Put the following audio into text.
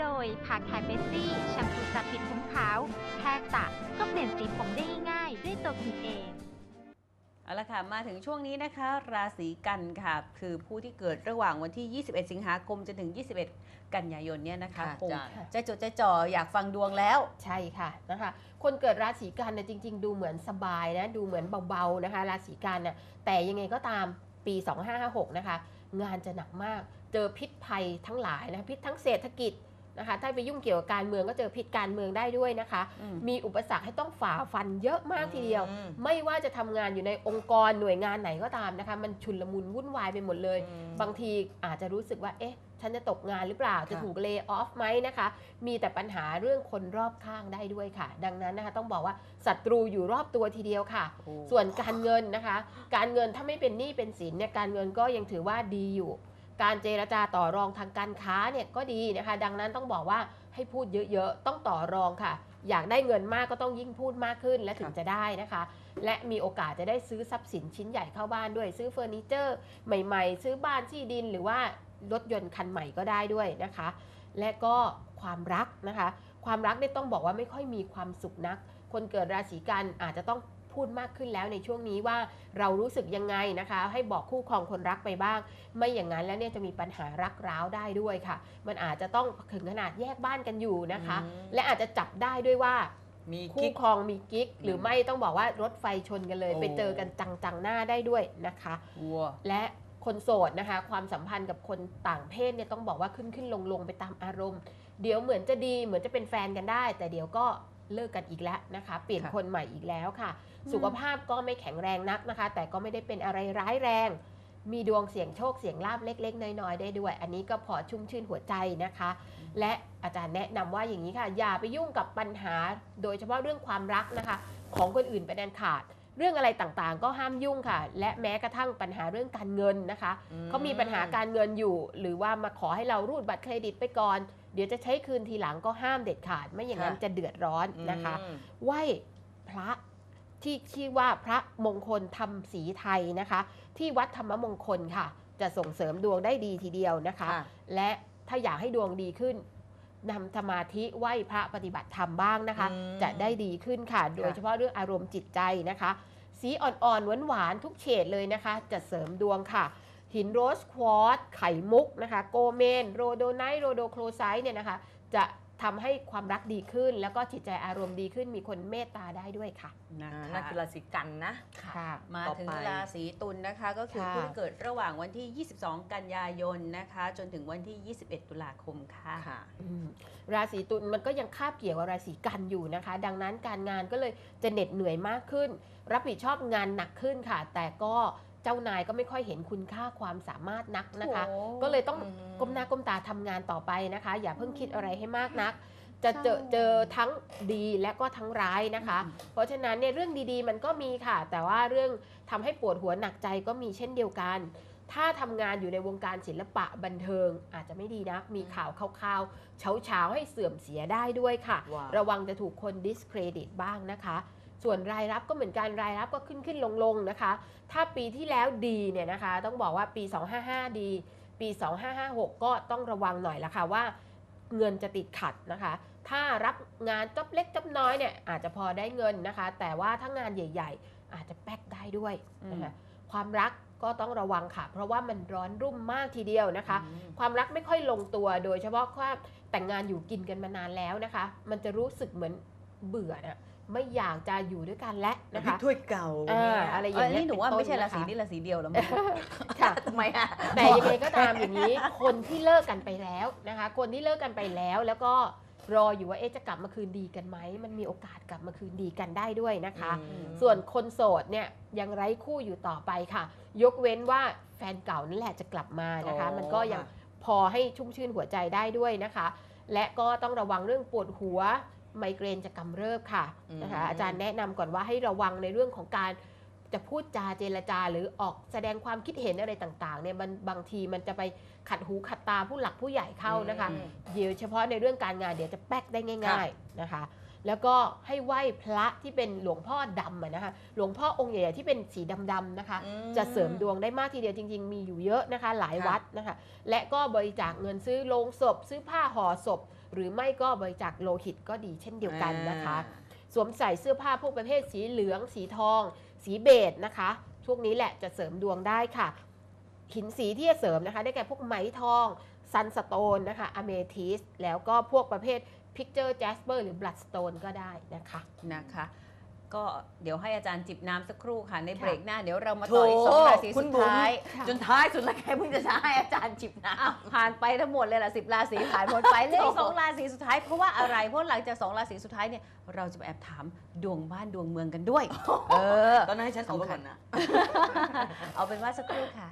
โดยผาแคนเบสซี่แชมพูสระผิดผมขาวแค่สระก็เปลี่ยนสีผมได้ง่ายๆด้วยตัวคุณเอง เอาละค่ะ มาถึงช่วงนี้นะคะ ราศีกันค่ะ คือผู้ที่เกิดระหว่างวันที่ 21 สิงหาคมจนถึง 21 กันยายนเนี่ยนะคะค่ะคงจ้ะ จะจดใจจ่ออยากฟังดวงแล้ว ใช่ค่ะนะคะ คนเกิดราศีกันเนี่ยจริง ๆ ดูเหมือนสบายนะดูเหมือนเบาๆนะคะ ราศีกันน่ะแต่ยังไงก็ตามปี 2556 นะคะ งานจะหนักมากเจอพิษภัยทั้งหลายนะพิษทั้งเศรษฐกิจ นะคะ ถ้าไปยุ่งเกี่ยวกับการเมืองก็เจอพิษการเมืองได้ด้วยนะคะ อืม มีอุปสรรคให้ต้องฝ่าฟันเยอะมากทีเดียว อืม ไม่ว่าจะทำงานอยู่ในองค์กรหน่วยงานไหนก็ตามนะคะ มันชุนลมุนวุ่นวายไปหมดเลย อืม บางทีอาจจะรู้สึกว่า เอ๊ะ ฉันจะตกงานหรือเปล่า จะค่ะ ถูกเล y o ออฟไหมนะคะ มีแต่ปัญหาเรื่องคนรอบข้างได้ด้วยค่ะ ดังนั้นนะคะ ต้องบอกว่าศัตรูอยู่รอบตัวทีเดียวค่ะ โอ้ ส่วนการเงินนะคะ การเงินถ้าไม่เป็นหนี้เป็นสินเนี่ย การเงินก็ยังถือว่าดีอยู่ การเจรจาต่อรองทางการค้าเนี่ยก็ดีนะคะ ดังนั้นต้องบอกว่าให้พูดเยอะๆ ต้องต่อรองค่ะ อยากได้เงินมากก็ต้องยิ่งพูดมากขึ้นและถึงจะได้นะคะ และมีโอกาสจะได้ซื้อทรัพย์สินชิ้นใหญ่เข้าบ้านด้วย ซื้อเฟอร์นิเจอร์ ใหม่ๆ ซื้อบ้านที่ดินหรือว่ารถยนต์คันใหม่ก็ได้ด้วยนะคะ และก็ความรักนะคะ ความรักเนี่ยต้องบอกว่าไม่ค่อยมีความสุขนัก คนเกิดราศีกันอาจจะต้อง พูดมากขึ้นแล้วในช่วงนี้ว่าเรารู้สึกยังไงนะคะ ให้บอกคู่ครองคนรักไปบ้าง ไม่อย่างนั้นแล้วเนี่ยจะมีปัญหารักร้าวได้ด้วยค่ะ มันอาจจะต้องถึงขนาดแยกบ้านกันอยู่นะคะอืมและอาจจะจับได้ด้วยว่ามีคู่กิ๊กครองมีกิ๊กหรือไม่ต้องบอกว่ารถไฟชนกันเลยโอ้ไปเจอกันจังๆหน้าได้ด้วยนะคะวัวและคนโสดนะคะ ความสัมพันธ์กับคนต่างเพศเนี่ยต้องบอกว่าขึ้นขึ้นลงลงไปตามอารมณ์ เดี๋ยวเหมือนจะดีเหมือนจะเป็นแฟนกันได้ แต่เดี๋ยวก็ เลิกกันอีกแล้วนะคะ เปลี่ยนค่ะคนใหม่อีกแล้วค่ะ สุขภาพก็ไม่แข็งแรงนักนะคะ แต่ก็ไม่ได้เป็นอะไรร้ายแรง มีดวงเสี่ยงโชคเสี่ยงลาบเล็ก ๆ น้อยๆได้ด้วย อันนี้ก็พอชุ่มชื่นหัวใจนะคะ และอาจารย์แนะนำว่าอย่างนี้ค่ะ อย่าไปยุ่งกับปัญหา โดยเฉพาะเรื่องความรักนะคะ ของคนอื่นเป็นอันขาดเรื่องอะไรต่างๆ ก็ห้ามยุ่งค่ะ และแม้กระทั่งปัญหาเรื่องการเงินนะคะอืมเขามีปัญหาการเงินอยู่ หรือว่ามาขอให้เรารูดบัตรเครดิตไปก่อน เดี๋ยวจะใช้คืนทีหลังก็ห้ามเด็ดขาด ไม่อย่างนั้นค่ะจะเดือดร้อนนะคะอืมไหว้พระที่ชื่อว่าพระมงคลธรรมศรีไทยนะคะ ที่วัดธรรมมงคลค่ะ จะส่งเสริมดวงได้ดีทีเดียวนะคะค่ะและถ้าอยากให้ดวงดีขึ้นนำสมาธิไหว้พระปฏิบัติธรรมบ้างนะคะอืมจะได้ดีขึ้นค่ะ โดยเฉพาะเรื่องอารมณ์จิตใจนะคะ สีอ่อนๆหวานๆทุกเฉดเลยนะคะ จะเสริมดวงค่ะ หินโรสควอตซ์ไข่มุกนะคะโกเมน โรโดไนท์โรโดโครไซต์เนี่ยนะคะจะทำให้ความรักดีขึ้น แล้วก็จิตใจอารมณ์ดีขึ้นมีคนเมตตาได้ด้วยค่ะนะอ่าคะนั่นคือราศีกันนะค่ะมาต่อถึงไปราศีตุลนะคะ ก็คือค่ะผู้ที่เกิดระหว่างวันที่ 22 กันยายนนะคะ จนถึงวันที่ 21 ตุลาคมค่ะค่ะอืมราศีตุลมันก็ยังคาบเกี่ยวกับราศีกันอยู่นะคะ ดังนั้นการงานก็เลยจะเหน็ดเหนื่อยมากขึ้น รับผิดชอบงานหนักขึ้นค่ะ แต่ก็ เจ้านายก็ไม่ค่อยเห็นคุณค่าความสามารถนักนะคะ โอ้ก็เลยต้องอืมก้มหน้าก้มตาทำงานต่อไปนะคะ อย่าเพิ่งคิดอะไรให้มากนัก จะเจอใช่ เจอทั้งดีและก็ทั้งร้ายนะคะ เพราะฉะนั้นเนี่ยเรื่องดีๆ มันก็มีค่ะ แต่ว่าเรื่องทำให้ปวดหัวหนักใจก็มีเช่นเดียวกัน ถ้าทำงานอยู่ในวงการศิลปะบันเทิง อาจจะไม่ดีนะมีข่าวคร่าวๆเฉาๆให้เสื่อมเสียได้ด้วยค่ะ ว้าว ระวังจะถูกคน discredit บ้างนะคะ ส่วนรายรับก็เหมือนกันรายรับก็ขึ้นขึ้นลงลงๆนะคะ ถ้าปีที่แล้วดีเนี่ยนะคะ ต้องบอกว่าปี 255 ดี ปี 2556 ก็ต้องระวังหน่อยละค่ะว่าเงินจะติดขัดนะคะ ถ้ารับงานจอบเล็กจอบน้อยเนี่ยอาจจะพอได้เงินนะคะ แต่ว่าถ้างานใหญ่ ๆ อาจจะแป๊กได้ด้วยนะคะความรักก็ต้องระวังค่ะ เพราะว่ามันร้อนรุ่มมากทีเดียวนะคะอืมความรักไม่ค่อยลงตัวโดยเฉพาะว่าแต่งงานอยู่กินกันมานานแล้วนะคะ มันจะรู้สึกเหมือนเบื่อนะ ไม่อยากจะอยู่ด้วยกันแล้วนะคะถ้วยเก่าอ่าเนี่ยอะไรอเอย่างอเงี้ยนี่หนูว่าไม่ใช่เป็ราศีต้นนี้ราศีเดียวแล้วมั้งค่ะทำไมอะแต่ยังไงก็ตามอย่างนี้ คนที่เลิกกันไปแล้วนะคะ คนที่เลิกกันไปแล้วแล้วก็รออยู่ว่าเอ๊ะจะกลับมาคืนดีกันไหมมันมีโอกาสกลับมาคืนดีกันได้ด้วยนะคะอืมส่วนคนโสดเนี่ยยังไร้คู่อยู่ต่อไปค่ะ ยกเว้นว่าแฟนเก่านั่นแหละจะกลับมานะคะอ๋อมันก็ยังค่ะพอให้ชุ่มชื่นหัวใจได้ด้วยนะคะ และก็ต้องระวังเรื่องปวดหัว ไมเกรนจะกำเริบค่ะนะคะอาจารย์แนะนำก่อนว่าให้ระวังในเรื่องของการจะพูดจาเจรจาหรือออกแสดงความคิดเห็นอะไรต่างๆเนี่ยมันบางทีมันจะไปขัดหูขัดตาผู้หลักผู้ใหญ่เข้านะคะอืมเดี๋ยวเฉพาะในเรื่องการงานเดี๋ยวจะแป๊กได้ง่าย ๆนะคะ แล้วก็ให้ไหว้พระที่เป็นหลวงพ่อดำอะนะคะหลวงพ่อองค์ใหญ่ๆที่เป็นสีดำๆนะคะอืมจะเสริมดวงได้มากทีเดียวจริง ๆ มีอยู่เยอะนะคะ หลายค่ะวัดนะคะ และก็บริจาคเงินซื้อโลงศพ ซื้อผ้าห่อศพ หรือไม่ก็บริจาคโลหิตก็ดีเช่นเดียวกันนะคะ สวมใส่เสื้อผ้าพวกประเภทสีเหลือง สีทอง สีเบจนะคะช่วงนี้แหละจะเสริมดวงได้ค่ะ หินสีที่จะเสริมนะคะ ได้แก่พวกไหมทองซันสโตนนะคะอเมทิสแล้วก็พวกประเภทพิกเจอร์ j จสเปอร์หรือบลัดสโตนก็ได้นะคะนะคะ ก็เดี๋ยวให้อาจารย์จิบน้ำสักครู่ค่ะในค่ะเบรกหน้าเดี๋ยวเรามาโถต่ออีกสองราศีคุสุณดบุ๋มท้ายจนท้ายสุดแล้วแกเพิ่งจะให้อาจารย์จิบน้อ้าวผ่านไปทั้งหมดเลยล่ะสิบราศีผ่านหมดไปเหลยสองราศีสุดท้ายเพราะว่าอะไรเพราะหลังจากสองราศีสุดท้ายเนี่ยเราจะไปแอบถามดวงบ้านดวงเมืองกันด้วยเออำตอนนั้นให้ฉันออกมาก่อนนะเอาเป็นว่าสักครู่ค่ะ